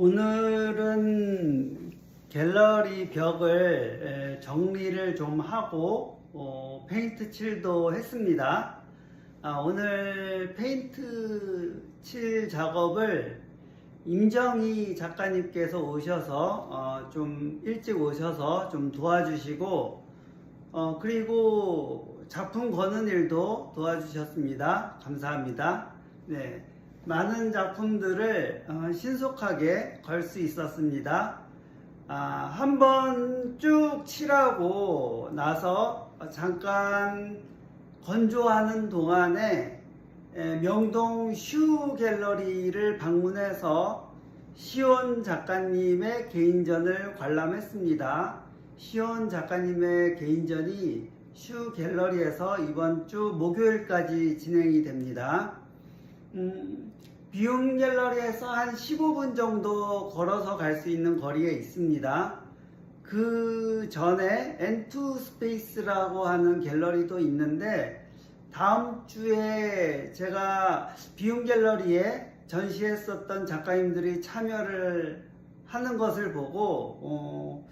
오늘은 갤러리 벽을 에, 정리를 좀 하고 어, 페인트 칠도 했습니다. 아, 오늘 페인트 칠 작업을 임정희 작가님께서 오셔서 어, 좀 일찍 오셔서 좀 도와주시고 어, 그리고 작품 거는 일도 도와주셨습니다. 감사합니다. 네. 많은 작품들을 어, 신속하게 걸 수 있었습니다. 아, 한번 쭉 칠하고 나서 잠깐 건조하는 동안에 에, 명동 슈 갤러리를 방문해서 시온 작가님의 개인전을 관람했습니다. 시온 작가님의 개인전이 슈 갤러리에서 이번 주 목요일까지 진행이 됩니다. 음, 비움 갤러리에서 한 15분 정도 걸어서 갈 수 있는 거리에 있습니다. 그 전에 N2 스페이스라고 하는 갤러리도 있는데 다음 주에 제가 비움 갤러리에 전시했었던 작가님들이 참여를 하는 것을 보고 어,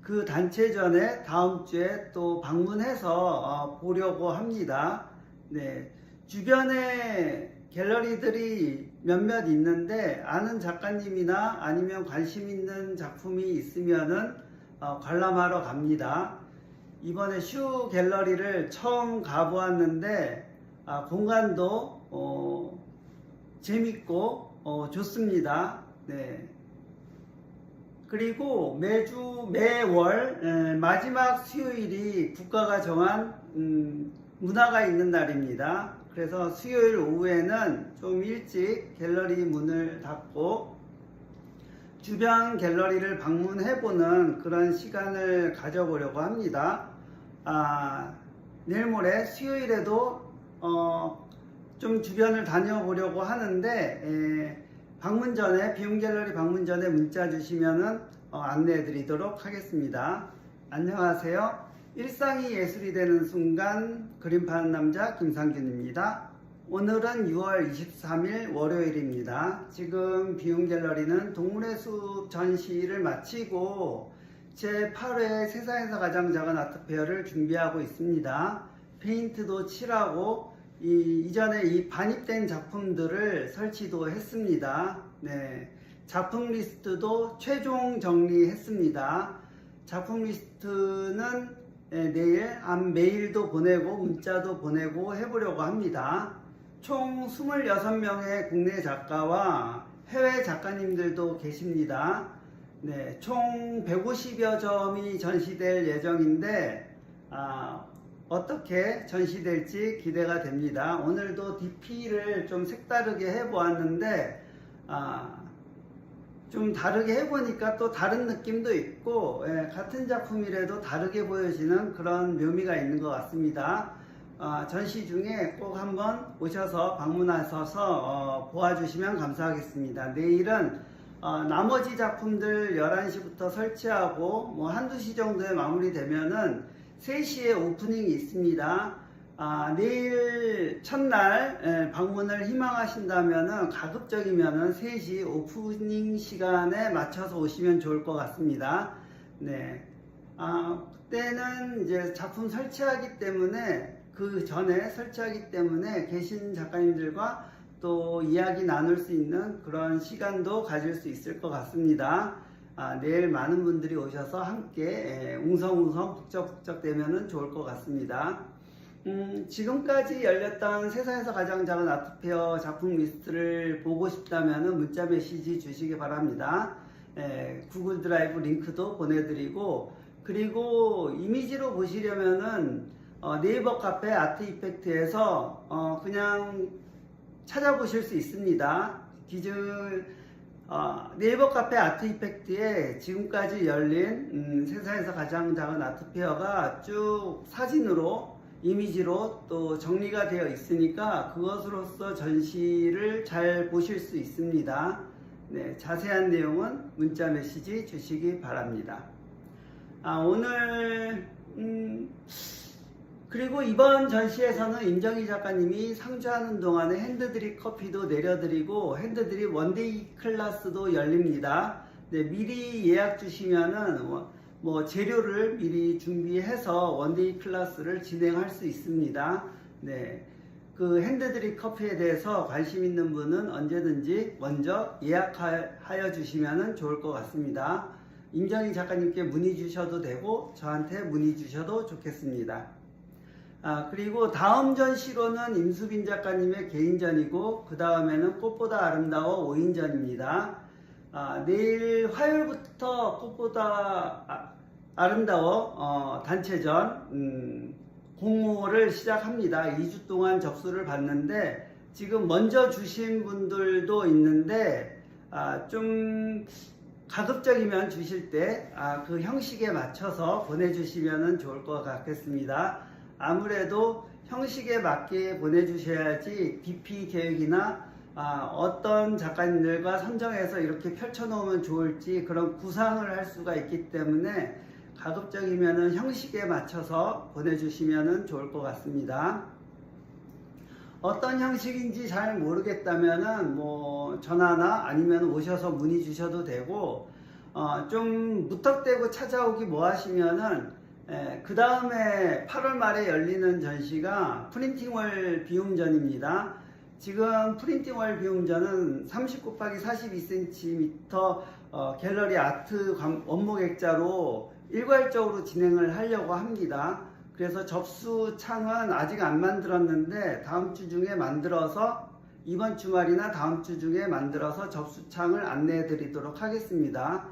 그 단체전에 다음 주에 또 방문해서 어, 보려고 합니다. 네, 주변에 갤러리들이 몇몇 있는데 아는 작가님이나 아니면 관심 있는 작품이 있으면은 어, 관람하러 갑니다. 이번에 슈 갤러리를 처음 가보았는데 아, 공간도 어, 재밌고 어, 좋습니다. 네. 그리고 매주 매월 에, 마지막 수요일이 국가가 정한 음, 문화가 있는 날입니다. 그래서 수요일 오후에는 좀 일찍 갤러리 문을 닫고 주변 갤러리를 방문해보는 그런 시간을 가져보려고 합니다. 아, 내일 모레 수요일에도 어, 좀 주변을 다녀보려고 하는데 에, 방문 전에 비움 갤러리 방문 전에 문자 주시면은 어, 안내해 드리도록 하겠습니다. 안녕하세요. 일상이 예술이 되는 순간 그림 파는 남자 김상균입니다. 오늘은 6월 23일 월요일입니다. 지금 비움 갤러리는 동물의 숲 전시를 마치고 제 8회 세상에서 가장 작은 아트페어를 준비하고 있습니다. 페인트도 칠하고 이, 이전에 이 반입된 작품들을 설치도 했습니다. 네. 작품 리스트도 최종 정리했습니다. 작품 리스트는 네, 내일 한 메일도 보내고 문자도 보내고 해보려고 합니다. 총 26명의 국내 작가와 해외 작가님들도 계십니다. 네, 총 150여 점이 전시될 예정인데 아, 어떻게 전시될지 기대가 됩니다. 오늘도 DP를 좀 색다르게 해보았는데 아, 좀 다르게 해보니까 또 다른 느낌도 있고 예, 같은 작품이라도 다르게 보여지는 그런 묘미가 있는 것 같습니다. 어, 전시 중에 꼭 한번 오셔서 방문하셔서 어, 보아주시면 감사하겠습니다. 내일은 어, 나머지 작품들 11시부터 설치하고 뭐 한두 시 정도에 마무리되면은 3시에 오프닝이 있습니다. 아, 내일 첫날 예, 방문을 희망하신다면은 가급적이면은 3시 오프닝 시간에 맞춰서 오시면 좋을 것 같습니다. 네. 아, 그때는 이제 작품 설치하기 때문에 그 전에 설치하기 때문에 계신 작가님들과 또 이야기 나눌 수 있는 그런 시간도 가질 수 있을 것 같습니다. 아, 내일 많은 분들이 오셔서 함께 예, 웅성웅성 북적북적 되면 좋을 것 같습니다. 음, 지금까지 열렸던 세상에서 가장 작은 아트페어 작품 리스트를 보고 싶다면 문자 메시지 주시기 바랍니다. 예, 구글 드라이브 링크도 보내드리고 그리고 이미지로 보시려면은 어, 네이버 카페 아트 이펙트에서 어, 그냥 찾아보실 수 있습니다. 기준 어, 네이버 카페 아트 이펙트에 지금까지 열린 음, 세상에서 가장 작은 아트 페어가 쭉 사진으로 이미지로 또 정리가 되어 있으니까 그것으로서 전시를 잘 보실 수 있습니다. 네, 자세한 내용은 문자 메시지 주시기 바랍니다. 아, 오늘 음, 그리고 이번 전시에서는 임정희 작가님이 상주하는 동안에 핸드드립 커피도 내려드리고 핸드드립 원데이 클래스도 열립니다. 네, 미리 예약 주시면은 뭐- 뭐 재료를 미리 준비해서 원데이 클래스를 진행할 수 있습니다. 네. 그 핸드드립 커피에 대해서 관심 있는 분은 언제든지 먼저 예약하여 주시면 좋을 것 같습니다. 임정희 작가님께 문의 주셔도 되고 저한테 문의 주셔도 좋겠습니다. 아, 그리고 다음 전시로는 임수빈 작가님의 개인전이고 그 다음에는 꽃보다 아름다워 5인전입니다. 아, 내일 화요일부터 꽃보다 아, 름다워 단체전 음, 공모를 시작합니다. 2주 동안 접수를 받는데 지금 먼저 주신 분들도 있는데 아, 좀 가급적이면 주실 때그 형식에 맞춰서 보내주시면 좋을 것 같겠습니다. 아무래도 형식에 맞게 보내주셔야지 DP 계획이나 아, 어떤 작가님들과 선정해서 이렇게 펼쳐놓으면 좋을지 그런 구상을 할 수가 있기 때문에 가급적이면 형식에 맞춰서 보내주시면 좋을 것 같습니다. 어떤 형식인지 잘 모르겠다면은 뭐 전화나 아니면 오셔서 문의 주셔도 되고 어, 좀 무턱대고 찾아오기 뭐 하시면은 그 다음에 8월 말에 열리는 전시가 프린팅월 비움전입니다. 지금 프린팅월 비움전은 30 곱하기 42cm 어, 갤러리 아트 관- 원목 액자로 일괄적으로 진행을 하려고 합니다. 그래서 접수 창은 아직 안 만들었는데 다음 주 중에 만들어서 이번 주말이나 다음 주 중에 만들어서 접수 창을 안내해 드리도록 하겠습니다.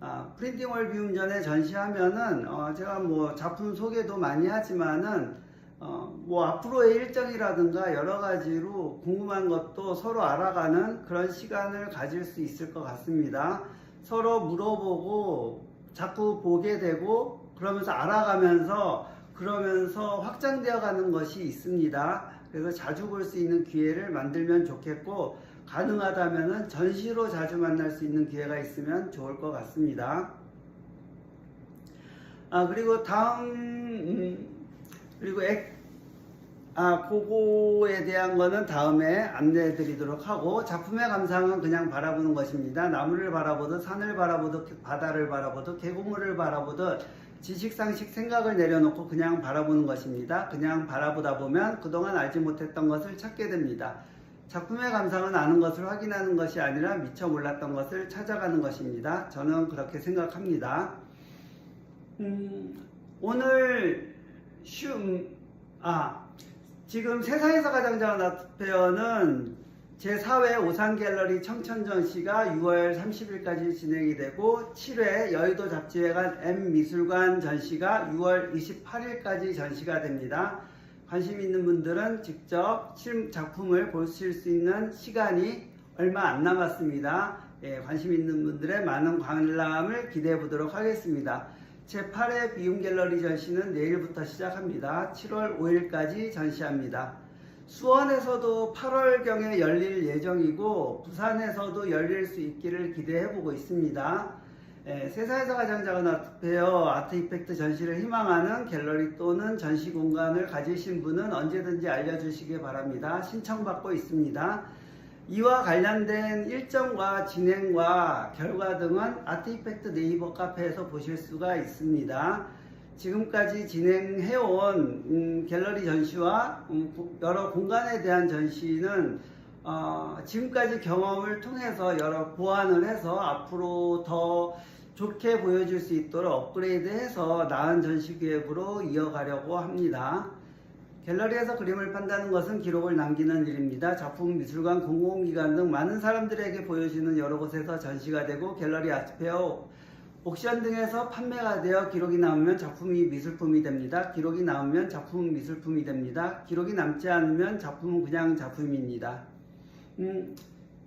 아, 프린팅월 비움 전에 전시하면은 어, 제가 뭐 작품 소개도 많이 하지만은 어, 뭐 앞으로의 일정이라든가 여러 가지로 궁금한 것도 서로 알아가는 그런 시간을 가질 수 있을 것 같습니다. 서로 물어보고 자꾸 보게 되고 그러면서 알아가면서 그러면서 확장되어 가는 것이 있습니다. 그래서 자주 볼 수 있는 기회를 만들면 좋겠고 가능하다면 전시로 자주 만날 수 있는 기회가 있으면 좋을 것 같습니다. 아 그리고 다음 음, 그리고 액, 아 그거에 대한 거는 다음에 안내해 드리도록 하고 작품의 감상은 그냥 바라보는 것입니다. 나무를 바라보듯 산을 바라보듯 바다를 바라보듯 계곡물을 바라보듯 지식상식 생각을 내려놓고 그냥 바라보는 것입니다. 그냥 바라보다 보면 그동안 알지 못했던 것을 찾게 됩니다. 작품의 감상은 아는 것을 확인하는 것이 아니라 미처 몰랐던 것을 찾아가는 것입니다. 저는 그렇게 생각합니다. 음, 오늘 쉬 아, 지금 세상에서 가장 작은 아트페어는 제4회 오산갤러리 청천전시가 6월 30일까지 진행이 되고 7회 여의도 잡지회관 M미술관 전시가 6월 28일까지 전시가 됩니다. 관심 있는 분들은 직접 실- 작품을 보실 수 있는 시간이 얼마 안 남았습니다. 예, 관심 있는 분들의 많은 관람을 기대해 보도록 하겠습니다. 제8회 비움 갤러리 전시는 내일부터 시작합니다. 7월 5일까지 전시합니다. 수원에서도 8월경에 열릴 예정이고 부산에서도 열릴 수 있기를 기대해 보고 있습니다. 예, 세상에서 가장 작은 아트페어 아트 이펙트 전시를 희망하는 갤러리 또는 전시 공간을 가지신 분은 언제든지 알려주시기 바랍니다. 신청받고 있습니다. 이와 관련된 일정과 진행과 결과 등은 아트 이펙트 네이버 카페에서 보실 수가 있습니다. 지금까지 진행해온 음, 갤러리 전시와 음, 고- 여러 공간에 대한 전시는 어, 지금까지 경험을 통해서 여러 보완을 해서 앞으로 더 좋게 보여줄 수 있도록 업그레이드해서 나은 전시 기획으로 이어가려고 합니다. 갤러리에서 그림을 판다는 것은 기록을 남기는 일입니다. 작품, 미술관, 공공기관 등 많은 사람들에게 보여지는 여러 곳에서 전시가 되고 갤러리 아트페어, 옥션 등에서 판매가 되어 기록이 남으면 작품이 미술품이 됩니다. 기록이 남으면 작품은 미술품이 됩니다. 기록이 남지 않으면 작품은 그냥 작품입니다. 음,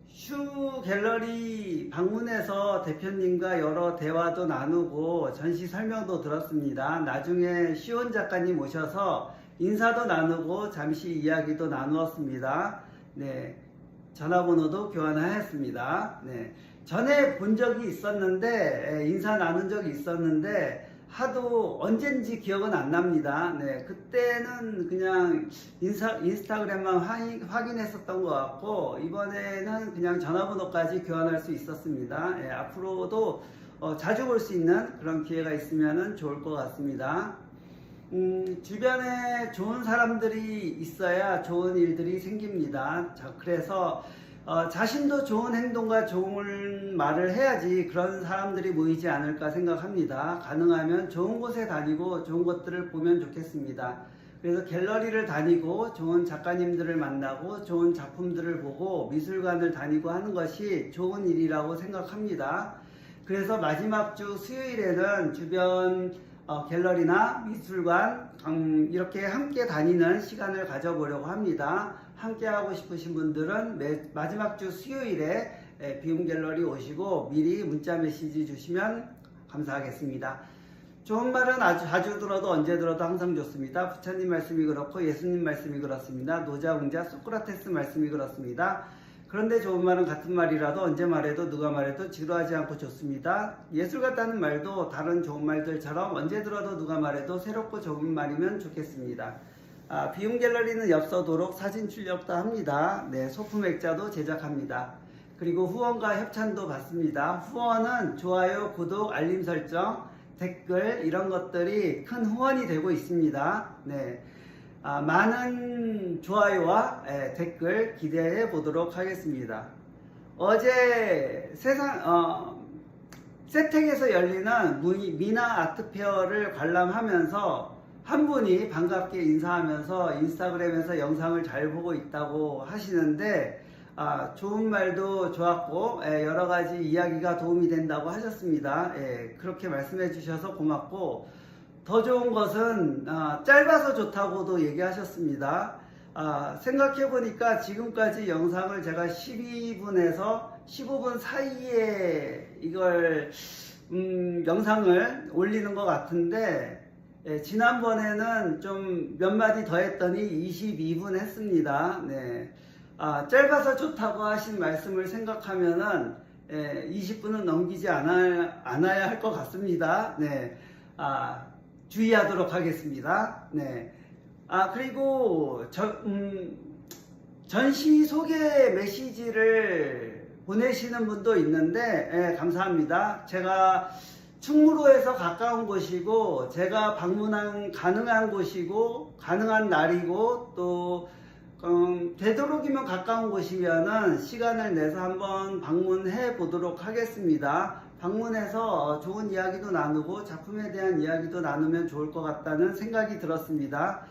슈 갤러리 방문해서 대표님과 여러 대화도 나누고 전시 설명도 들었습니다. 나중에 시온 작가님 오셔서 인사도 나누고 잠시 이야기도 나누었습니다. 네. 전화번호도 교환하였습니다. 네. 전에 본 적이 있었는데, 에, 인사 나눈 적이 있었는데, 하도 언젠지 기억은 안 납니다. 네, 그때는 그냥 인사, 인스타그램만 확인, 확인했었던 것 같고 이번에는 그냥 전화번호까지 교환할 수 있었습니다. 예, 앞으로도 어, 자주 볼 수 있는 그런 기회가 있으면 좋을 것 같습니다. 음, 주변에 좋은 사람들이 있어야 좋은 일들이 생깁니다. 자, 그래서 어, 자신도 좋은 행동과 좋은 말을 해야지 그런 사람들이 모이지 않을까 생각합니다. 가능하면 좋은 곳에 다니고 좋은 것들을 보면 좋겠습니다. 그래서 갤러리를 다니고 좋은 작가님들을 만나고 좋은 작품들을 보고 미술관을 다니고 하는 것이 좋은 일이라고 생각합니다. 그래서 마지막 주 수요일에는 주변 어, 갤러리나 미술관 음, 이렇게 함께 다니는 시간을 가져보려고 합니다. 함께 하고 싶으신 분들은 매- 마지막 주 수요일에 에, 비움 갤러리 오시고 미리 문자 메시지 주시면 감사하겠습니다. 좋은 말은 아주 자주 들어도 언제 들어도 항상 좋습니다. 부처님 말씀이 그렇고 예수님 말씀이 그렇습니다. 노자, 웅자, 소크라테스 말씀이 그렇습니다. 그런데 좋은 말은 같은 말이라도 언제 말해도 누가 말해도 지루하지 않고 좋습니다. 예술 같다는 말도 다른 좋은 말들처럼 언제 들어도 누가 말해도 새롭고 좋은 말이면 좋겠습니다. 아, 비움 갤러리는 엽서도록 사진 출력도 합니다. 네, 소품 액자도 제작합니다. 그리고 후원과 협찬도 받습니다. 후원은 좋아요, 구독, 알림 설정, 댓글 이런 것들이 큰 후원이 되고 있습니다. 네. 아, 많은 좋아요와 예, 댓글 기대해 보도록 하겠습니다. 어제 세상 어, 세택에서 열리는 무- 미나 아트페어를 관람하면서 한 분이 반갑게 인사하면서 인스타그램에서 영상을 잘 보고 있다고 하시는데 아, 좋은 말도 좋았고 예, 여러 가지 이야기가 도움이 된다고 하셨습니다. 예, 그렇게 말씀해 주셔서 고맙고 더 좋은 것은 아, 짧아서 좋다고도 얘기하셨습니다. 아, 생각해 보니까 지금까지 영상을 제가 12분에서 15분 사이에 이걸 음, 영상을 올리는 것 같은데 예, 지난번에는 좀 몇 마디 더 했더니 22분 했습니다. 네. 아, 짧아서 좋다고 하신 말씀을 생각하면은 예, 20분은 넘기지 않아, 않아야 할 것 같습니다. 네. 아, 주의하도록 하겠습니다. 네. 아, 그리고 저, 음, 전시 소개 메시지를 보내시는 분도 있는데, 예, 감사합니다. 제가 충무로에서 가까운 곳이고, 제가 방문한 가능한 곳이고, 가능한 날이고, 또, 음, 되도록이면 가까운 곳이면은 시간을 내서 한번 방문해 보도록 하겠습니다. 방문해서 어, 좋은 이야기도 나누고 작품에 대한 이야기도 나누면 좋을 것 같다는 생각이 들었습니다.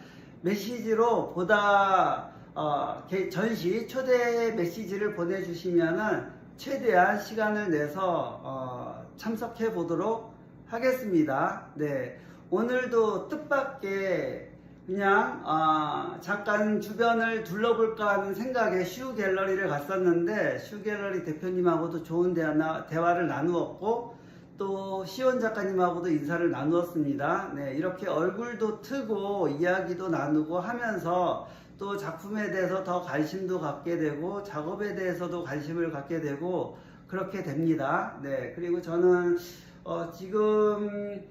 메시지로 보다 어, 개- 전시 초대 메시지를 보내주시면은 최대한 시간을 내서 어, 참석해 보도록 하겠습니다. 네, 오늘도 뜻밖의 그냥 아, 잠깐 주변을 둘러볼까 하는 생각에 슈 갤러리를 갔었는데 슈 갤러리 대표님하고도 좋은 대화, 대화를 나누었고 또 시원 작가님하고도 인사를 나누었습니다. 네, 이렇게 얼굴도 트고 이야기도 나누고 하면서 또 작품에 대해서 더 관심도 갖게 되고 작업에 대해서도 관심을 갖게 되고 그렇게 됩니다. 네, 그리고 저는 어, 지금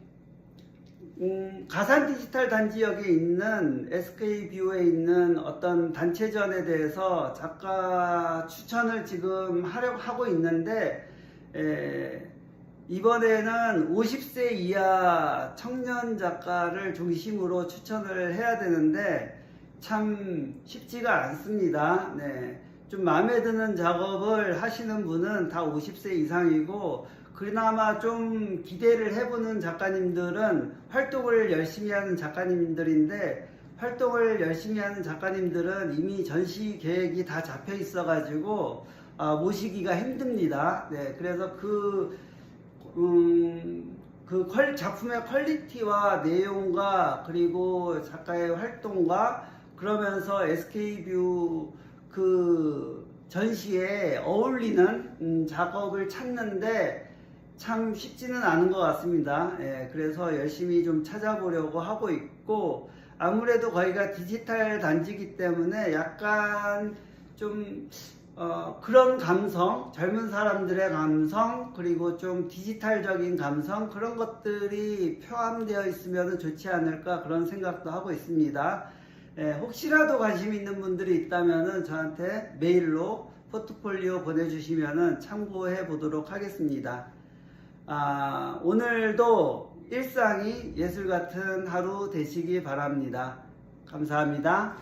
음, 가산 디지털 단지역에 있는 SK뷰에 있는 어떤 단체전에 대해서 작가 추천을 지금 하려고 하고 있는데 에, 이번에는 50세 이하 청년 작가를 중심으로 추천을 해야 되는데 참 쉽지가 않습니다. 네. 좀 마음에 드는 작업을 하시는 분은 다 50세 이상이고 그나마 좀 기대를 해보는 작가님들은 활동을 열심히 하는 작가님들인데 활동을 열심히 하는 작가님들은 이미 전시 계획이 다 잡혀 있어 가지고 아, 모시기가 힘듭니다. 네, 그래서 그, 음, 그 퀄- 작품의 퀄리티와 내용과 그리고 작가의 활동과 그러면서 SK뷰 그 전시에 어울리는 음, 작업을 찾는데 참 쉽지는 않은 것 같습니다. 예, 그래서 열심히 좀 찾아보려고 하고 있고 아무래도 거기가 디지털 단지기 때문에 약간 좀 어, 그런 감성, 젊은 사람들의 감성, 그리고 좀 디지털적인 감성, 그런 것들이 포함되어 있으면 좋지 않을까 그런 생각도 하고 있습니다. 예, 혹시라도 관심 있는 분들이 있다면 저한테 메일로 포트폴리오 보내주시면 참고해 보도록 하겠습니다. 아, 오늘도 일상이 예술 같은 하루 되시기 바랍니다. 감사합니다.